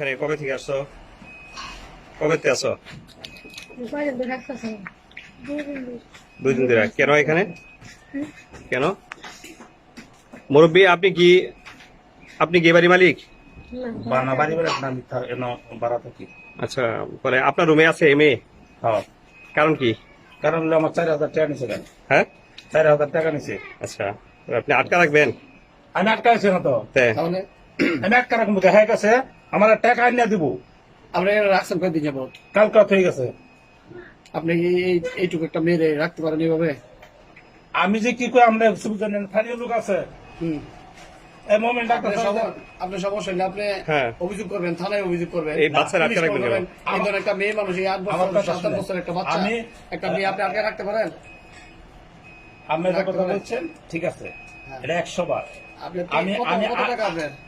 এখানে কবে থেকে আসছো? কবে থেকে দুই দিন ধরে। কেন এখানে? কেন? মুরব্বী আপনি কি আপনি কি বাড়ি মালিক আচ্ছা পরে আপনার রুমে আছে এম এ হ্যাঁ। কারণ কি? কারণ আমার চার হাজার টাকা নিছে হ্যাঁ? চার হাজার টাকা নিছে। আচ্ছা আপনি আটকা রাখবেন? আমি আটকা আছি না তো। তাহলে আমি হয়ে গেছে আমার টাকা আনিয়ে দিব। আমরা এর রাখছেন কয়দিন যাব। কালকে রাত হয়ে গেছে। আপনি এইটুকু একটা মেয়েরে রাখতে পারেন এইভাবে। আমি যে কি করে আমরা সুবিধা নেন স্থানীয় লোক আছে। হুম। আপনার সমস্যা হলে আপনি হ্যাঁ। অভিযোগ করবেন থানায় অভিযোগ করবেন। এই বাচ্চারা আটকে রাখবেন করবেন। কেন? এই ধরনের একটা মেয়ে মানুষ এই আট বছর সাত বছর একটা বাচ্চা আমি- একটা মেয়ে আপনি আটকে রাখতে পারেন? আপনি কথা বলছেন ঠিক আছে। হ্যাঁ। এটা একশো বার।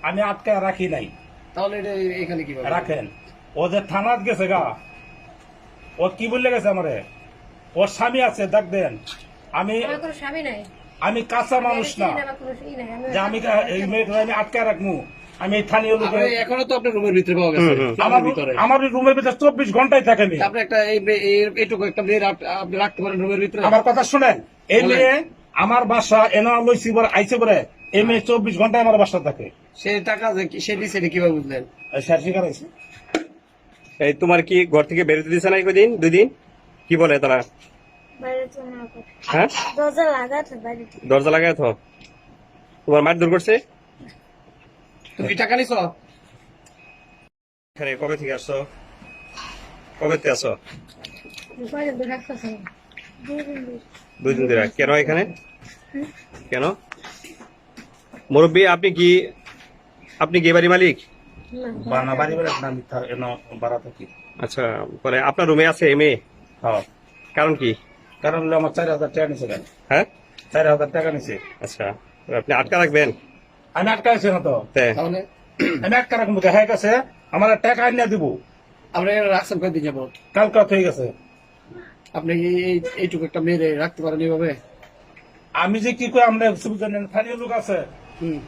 আমি আটকা রাখি নাই। তাহলে এটা এখানে কীভাবে? রাখেন। ও যে থানাত গেছে গা ও কি বললে গেছে আমারে? ওর স্বামী আছে দেখ দেন। আমি স্বামী নাই। আমি কাঁচা মানুষ না। যে আমি এই মেয়েটা আমি আটকে রাখব আমি স্থানীয় লোকের এখনও তো আপনার রুমের ভিতরে পাওয়া গেছে। আমার আমার ভিতরে। আমার রুমের ভিতরে চব্বিশ ঘন্টায় থাকে আমি আপনি একটা এই মে- এই- এইটুকু একটা মেয়ে আপনি রাখতে পারেন রুমের ভিতরে। আমার কথা শুনেন। এই। মেয়ে আমার বাসা এনা লইছি আইছে বলে। এই মেয়ে চব্বিশ ঘন্টায় আমার বাসা থাকে। সে টাকা যে কি- সে দিছে এটা কীভাবে বুঝলেন? স্যার শিকার আইছে এই তোমার কি ঘর থেকে বেরোতে দিছে না কদিন? দুই দিন কি বলে তারা? বাইরে তো না করে। হ্যাঁ? দরজা লাগাতে বাইরে থেকে। দরজা লাগায় তো? তোমার মার দূর করছে? তুমি টাকা নিছো? এখানে কবে থেকে আসছো? কবে থেকে না দুই দিন ধরে। দুই দিন ধরে। কেন এখানে? কেন? মুরব্বী আপনি কি আপনি কি বাড়ি মালিক আচ্ছা পরে আপনার রুমে আছে এম এ হ্যাঁ। কারণ কি? কারণ হলো আমার চার হাজার টাকা নিছে হ্যাঁ? চার হাজার টাকা নিছে। আচ্ছা আপনি আটকা রাখবেন? আমি আটকা আছি না তো। আমি আটকা রাখব হয়ে গেছে আমার টাকা আনিয়ে দিব। আমরা রাখছেন কয়দিন যাব। কালকে হয়ে গেছে। আপনি কি এই- এইটুকু একটা মেয়েরে রাখতে পারেন এইভাবে আমি যে কি করে আমরা সুবিধা নেন স্থানীয় লোক আছে। হুম।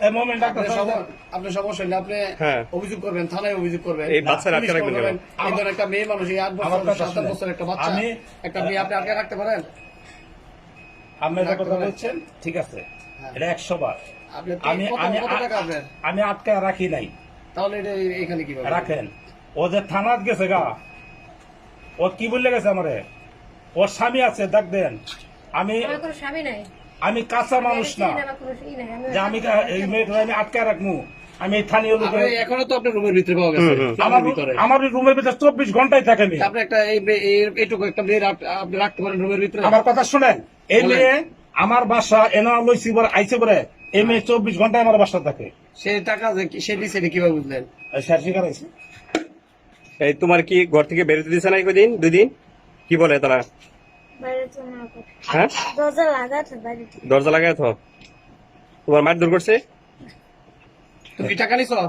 এই মোমেন্ট ডাক্তার আপনার সাহেব, সম- আপনার সমস্যা হলে আপনি। অভিযোগ করবেন থানায় অভিযোগ করবেন। এই বাচ্চারা আটকে রাখবেন করবেন। কেন? এই ধরনের একটা মেয়ে মানুষ এই আট বছর সাত বছর একটা বাচ্চা আমি- একটা মেয়ে আপনি আটকে রাখতে পারেন? আপনি যে কথা বলছেন? ঠিক আছে। এটা একশো বার। আমি আমি কত টাকা আপনার আমি আটকা রাখি নাই। তাহলে এটা এখানে কীভাবে রাখেন। ও যে থানাত গেছে গা। ও কি বললে গেছে আমারে? ওর স্বামী আছে দেখ দেন। আমি স্বামী নাই। আমি কাঁচা মানুষ না। যে আমি এই মেয়েটা আমি আটকা রাখব। আমি স্থানীয় আপনি এখনও তো আপনার রুমের ভিতরে পাওয়া গেছে। আমার রুমের ভিতরে চব্বিশ ঘন্টায় থাকে আমি আপনি একটা এই মে- এই- এইটুকু একটা মেয়ে আপনি রাখতে পারেন রুমের ভিতরে। আমার কথা শুনেন এই মেয়ে আমার বাসা এনা লইছি বলে আইছে বলে এই মেয়ে চব্বিশ ঘন্টায় আমার বাসা থাকে। সে টাকা যে সে দিছে কীভাবে বুঝলেন? এই স্যার তোমার কি ঘর থেকে বেরোতে দিছে না দুই দিন? কি বলে তারা। হ্যাঁ? দরজা লাগায় তো তোমার মায়ের দূর করছে তুমি কি টাকা নিছো